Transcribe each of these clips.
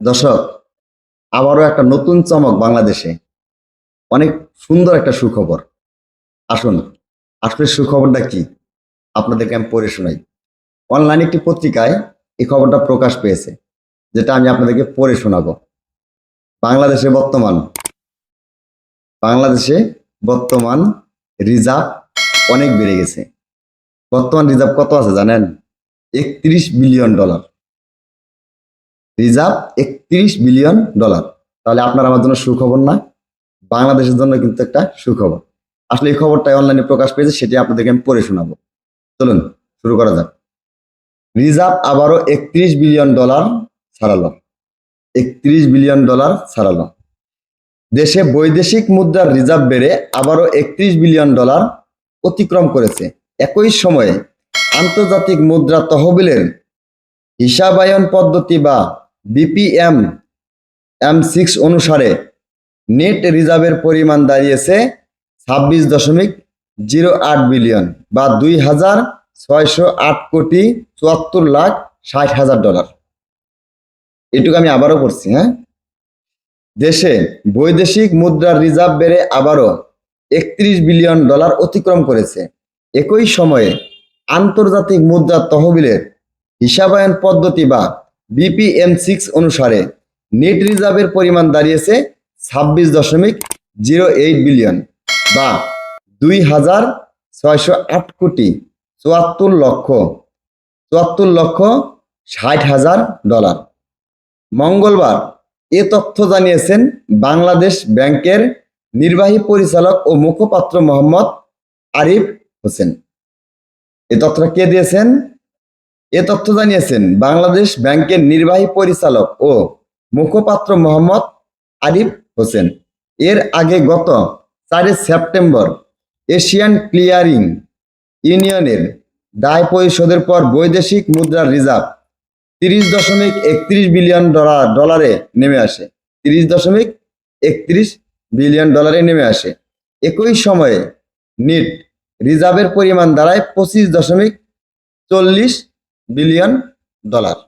দর্শক, আবারও একটা নতুন চমক বাংলাদেশে। অনেক সুন্দর একটা সুখবর। আসুন আসলে সুখবরটা কি? আপনাদেরকে আমি পড়ে শোনাই। অনলাইন একটি পত্রিকায় এই খবরটা প্রকাশ পেয়েছে, যেটা আমি আপনাদেরকে পড়ে শোনাবো। বাংলাদেশে বর্তমান। বাংলাদেশে বর্তমান রিজার্ভ অনেক বেড়ে গেছে। বর্তমান রিজার্ভ কত আছে জানেন? একত্রিশ বিলিয়ন ডলার। রিজার্ভ একত্রিশ বিলিয়ন ডলার। তাহলে আপনার আমার জন্য সুখবর না, বাংলাদেশের জন্য কিন্তু একটা সুখবর। আসলে এই খবরটাই অনলাইনে প্রকাশ পেয়েছে, সেটি আপনাদেরকে আমি পড়ে শোনাবো। চলুন, শুরু করা যাক। রিজার্ভ আবারও একত্রিশ বিলিয়ন ডলার ছাড়ালো। একত্রিশ বিলিয়ন ডলার ছাড়ালো। দেশে বৈদেশিক মুদ্রার রিজার্ভ বেড়ে আবারও একত্রিশ বিলিয়ন ডলার অতিক্রম করেছে। একই সময়ে আন্তর্জাতিক মুদ্রা তহবিলের হিসাবায়ন পদ্ধতি বা বিপিএম এম সিক্স অনুসারে নেট রিজার্ভের পরিমাণ দাঁড়িয়েছে ছাব্বিশ দশমিক জিরো আট বিলিয়ন বা দুই হাজার ছয়শো আট কোটি চুয়াত্তর লাখ ষাট হাজার ডলার। এটুকু আমি আবারও করছি হ্যাঁ? দেশে বৈদেশিক মুদ্রার রিজার্ভ বেড়ে আবারও একত্রিশ বিলিয়ন ডলার অতিক্রম করেছে। একই সময়ে আন্তর্জাতিক মুদ্রা তহবিলের হিসাবায়ন পদ্ধতি বা বিপিএম সিক্স অনুসারে নেট রিজার্ভের পরিমাণ দাঁড়িয়েছে ছাব্বিশ দশমিক জিরো এইট বিলিয়ন বা দুই হাজার ছয়শো আট কোটি চুয়াত্তর লক্ষ চুয়াত্তর লক্ষ ষাট হাজার ডলার। মঙ্গলবার এ তথ্য জানিয়েছেন বাংলাদেশ ব্যাংকের নির্বাহী পরিচালক ও মুখপাত্র মোহাম্মদ আরিফ হোসেন। এ তথ্যটা কে দিয়েছেন? এ তথ্য জানিয়েছেন বাংলাদেশ ব্যাংকের নির্বাহী পরিচালক ও মুখপাত্র মোহাম্মদ আরিফ হোসেন। এর আগে গত চারই সেপ্টেম্বর এশিয়ান ক্লিয়ারিং ইউনিয়নের দায় পরিশোধের পর বৈদেশিক মুদ্রার রিজার্ভ তিরিশ দশমিক একত্রিশ বিলিয়ন ডলার ডলারে নেমে আসে। তিরিশ দশমিক একত্রিশ বিলিয়ন ডলারে নেমে আসে। একই সময়ে নিট রিজার্ভের পরিমাণ দাঁড়ায় পঁচিশ দশমিক চল্লিশ বিলিয়ন ডলার।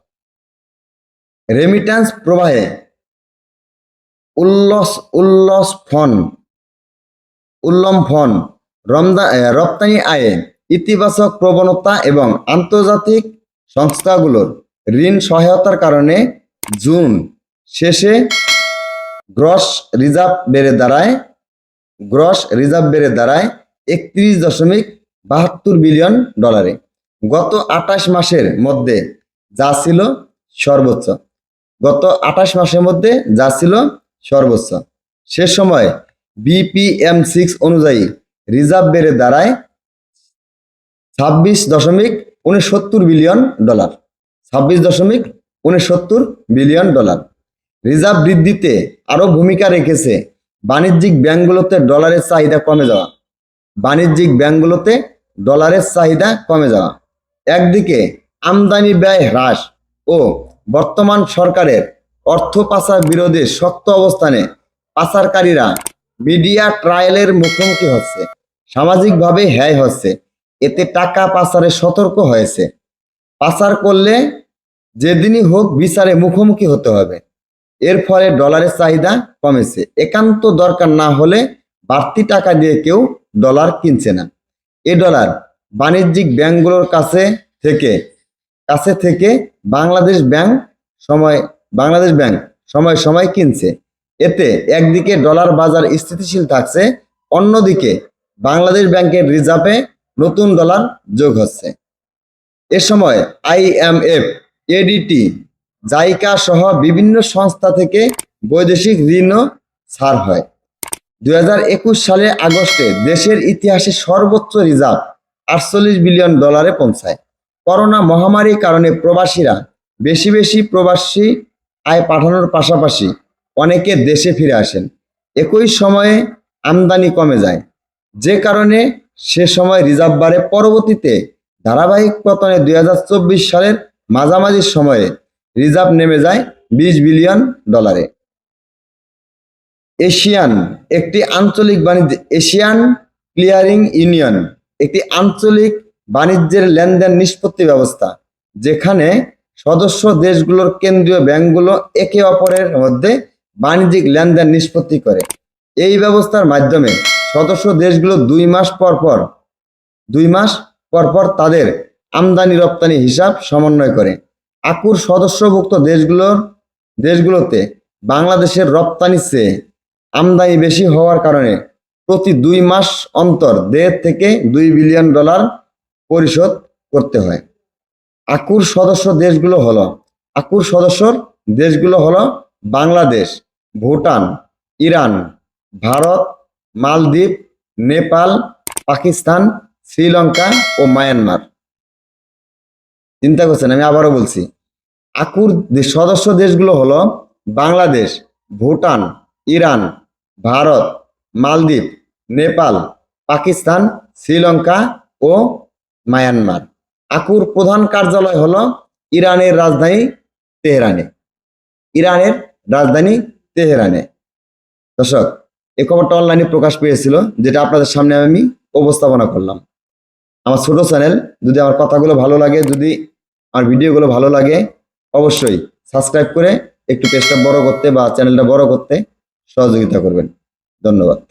রেমিট্যান্স প্রবাহে উল্লস উল্লস ফন উল্লম্ফন রমদা রপ্তানি আয়ে ইতিবাচক প্রবণতা এবং আন্তর্জাতিক সংস্থাগুলোর ঋণ সহায়তার কারণে জুন শেষে গ্রস রিজার্ভ বেড়ে দাঁড়ায়, গ্রস রিজার্ভ বেড়ে দাঁড়ায় একত্রিশ দশমিক বাহাত্তর বিলিয়ন ডলারে। গত আঠাশ মাসের মধ্যে যা ছিল সর্বোচ্চ। গত আঠাশ মাসের মধ্যে যা ছিল সর্বোচ্চ। সে সময় বিপিএম সিক্স অনুযায়ী রিজার্ভ বেড়ে দাঁড়ায় ছাব্বিশ দশমিক উনসত্তর বিলিয়ন ডলার। ছাব্বিশ দশমিক উনসত্তর বিলিয়ন ডলার। রিজার্ভ বৃদ্ধিতে আরও ভূমিকা রেখেছে বাণিজ্যিক ব্যাংকগুলোতে ডলারের চাহিদা কমে যাওয়া। বাণিজ্যিক ব্যাংকগুলোতে ডলারের চাহিদা কমে যাওয়া। একদিকে আমদানি ব্যয় হ্রাস ও বর্তমান সরকারের অর্থ পাচার বিরোধী শক্ত অবস্থানে পাচারকারীরা মিডিয়া ট্রায়ালের মুখোমুখি হচ্ছে, সামাজিকভাবে হ্যায় হচ্ছে। এতে টাকা পাচারে সতর্ক হয়েছে। পাচার করলে যেদিনই হোক বিচারে মুখোমুখি হতে হবে। এর ফলে ডলারের চাহিদা কমেছে। একান্ত দরকার না হলে বাড়তি টাকা দিয়ে কেউ ডলার কিনছে না। এ ডলার বাণিজ্যিক ব্যাংকগুলোর কাছে থেকে কাছে থেকে বাংলাদেশ ব্যাংক সময়, বাংলাদেশ ব্যাংক সময় সময় কিনছে। এতে একদিকে ডলার বাজার স্থিতিশীল থাকছে, অন্যদিকে বাংলাদেশ ব্যাংকের রিজার্ভে নতুন ডলার যোগ হচ্ছে। এ সময় আইএমএফ এডিটি জাইকা সহ বিভিন্ন সংস্থা থেকে বৈদেশিক ঋণও ছাড় হয়। দুই হাজার একুশ সালে আগস্টে দেশের ইতিহাসে সর্বোচ্চ রিজার্ভ আটচল্লিশ বিলিয়ন ডলারে পৌঁছায়। করোনা মহামারীর কারণে প্রবাসীরা বেশি বেশি প্রবাসী আয় পাঠানোর পাশাপাশি অনেকে দেশে ফিরে আসেন। একই সময়ে আমদানি কমে যায়। যে কারণে সে সময় রিজার্ভ বাড়ে। পরবর্তীতে ধারাবাহিক পতনে দুই হাজার চব্বিশ সালের মাঝামাঝি সময়ে রিজার্ভ নেমে যায় বিশ বিলিয়ন ডলারে। এশিয়ান, একটি আঞ্চলিক বাণিজ্য, এশিয়ান ক্লিয়ারিং ইউনিয়ন। একটি আঞ্চলিক বাণিজ্যের লেনদেন নিষ্পত্তি ব্যবস্থা, যেখানে সদস্য দেশগুলোর কেন্দ্রীয় ব্যাংকগুলো একে অপরের মধ্যে বাণিজ্যিক লেনদেন নিষ্পত্তি করে। এই ব্যবস্থার মাধ্যমে সদস্য দেশগুলো দুই মাস পর পর, দুই মাস পর পর তাদের আমদানি রপ্তানি হিসাব সমন্বয় করে। আকুর সদস্যভুক্ত দেশগুলোর, দেশগুলোতে বাংলাদেশের রপ্তানি চেয়ে আমদানি বেশি হওয়ার কারণে প্রতি দুই মাস অন্তর দেড় থেকে দুই বিলিয়ন ডলার পরিশোধ করতে হয়। আকুর সদস্য দেশগুলো হলো, আকুর সদস্যর দেশগুলো হলো বাংলাদেশ, ভুটান, ইরান, ভারত, মালদ্বীপ, নেপাল, পাকিস্তান, শ্রীলঙ্কা ও মায়ানমার। চিন্তা করছেন, আমি আবারও বলছি, আকুর সদস্য দেশগুলো হলো বাংলাদেশ, ভুটান, ইরান, ভারত, মালদ্বীপ নেপাল, পাকিস্তান, শ্রীলঙ্কা ও মায়ানমার। আকুর প্রধান কার্যালয় হল ইরানের রাজধানী তেহরানে। ইরানের রাজধানী তেহরানে। দর্শক, এই খবরটা অনলাইনে প্রকাশ পেয়েছিল, যেটা আপনাদের সামনে আমি উপস্থাপনা করলাম। আমার ছোট চ্যানেল যদি আমার কথাগুলো ভালো লাগে, যদি আমার ভিডিওগুলো ভালো লাগে, অবশ্যই সাবস্ক্রাইব করে একটু পেজটা বড় করতে বা চ্যানেলটা বড় করতে সহযোগিতা করবেন। ধন্যবাদ।